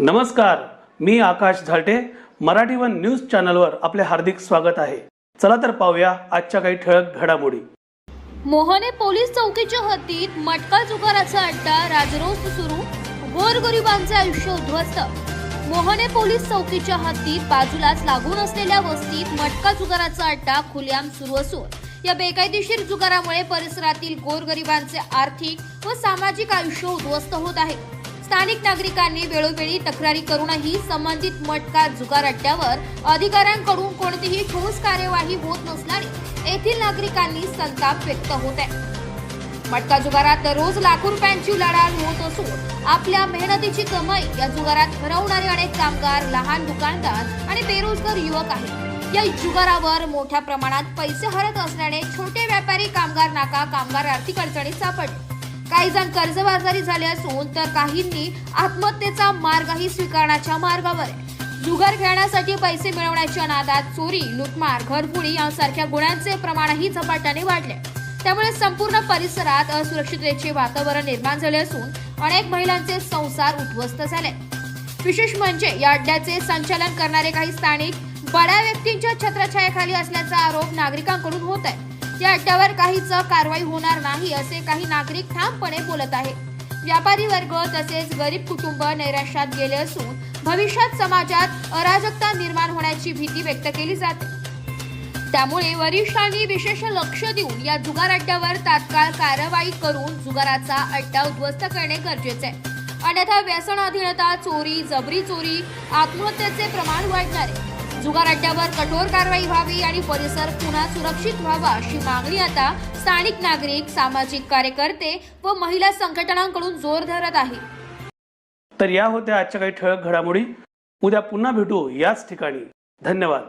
नमस्कार मी Akash Zalte. Marathi one news चॅनलवर आपले हार्दिक स्वागत आहे. चला तर पाहूया आजच्या काही ठळक घडामोडी. मोहने पोलीस चौकीच्या हद्दीत मटका जुगाराचा अड्डा राजरोस सुरू. गोरगरिबांचे आयुष्य उद्ध्वस्त. मोहने पोलीस चौकीच्या हद्दीत बाजूलाच लागून असलेल्या वस्तीत मटका जुगाराचा अड्डा खुलेआम सुरू असून या बेकायदेशीर जुगारामुळे परिसरातील गोरगरिबांचे आर्थिक व सामाजिक आयुष्य उद्ध्वस्त होत आहे. स्थानिक नागरिकांनी वेळोवेळी तक्रारी करूनही संबंधित मटका जुगार अड्ड्यावर अधिकाऱ्यांकडून कोणतीही ठोस कार्यवाही होत नसल्याने येथील नागरिकांनी संताप व्यक्त होत आहे. मटका जुगारात दररोज लाखो रुपयांची उलाढाल होत असून आपल्या मेहनतीची कमाई या जुगारात हरवणारे अनेक कामगार लहान दुकानदार आणि बेरोजगार युवक आहेत. या जुगारावर मोठ्या प्रमाणात पैसे हरत असल्याने छोटे व्यापारी कामगार नाका कामगार आर्थिक अडचणीत सापडले. काही जण कर्जबाजारी झाले असून तर काहींनी आत्महत्येचा मार्गही स्वीकारण्याच्या मार्गावर आहे. जुगार खेळण्यासाठी पैसे मिळवण्याच्या नादात चोरी लुटमार घरफोडी यांसारख्या गुणांचे प्रमाणही झपाट्याने वाढले. त्यामुळे संपूर्ण परिसरात असुरक्षिततेचे वातावरण निर्माण झाले असून अनेक महिलांचे संसार उद्ध्वस्त झाले. विशेष म्हणजे या अड्ड्याचे संचालन करणारे काही स्थानिक बड्या व्यक्तींच्या छत्रछायाखाली असल्याचा आरोप नागरिकांकडून होत आहे. या अड्ड्यावर काहीच कारवाई होणार नाही असे काही नागरिक ठामपणे बोलत आहे व्यापारी वर्ग तसेच गरीब कुटुंब नैराश्यात गेले असून भविष्यात समाजात अराजकता निर्माण होण्याची भीती व्यक्त केली जाते. त्यामुळे वरिष्ठांनी विशेष लक्ष देऊन या जुगार अड्ड्यावर तात्काळ कारवाई करून जुगाराचा अड्डा उद्ध्वस्त करणे गरजेचे आहे. अन्यथा व्यसन अधीनता चोरी जबरी चोरी आत्महत्येचे प्रमाण वाढणार आहे. जुगार अड्ड्यावर कठोर कारवाई व्हावी आणि परिसर पुन्हा सुरक्षित व्हावा अशी मागणी आता स्थानिक नागरिक सामाजिक कार्यकर्ते व महिला संघटनांकडून जोर धरत आहे. तर या होत्या आजच्या काही ठळक घडामोडी. उद्या पुन्हा भेटू याच ठिकाणी. धन्यवाद.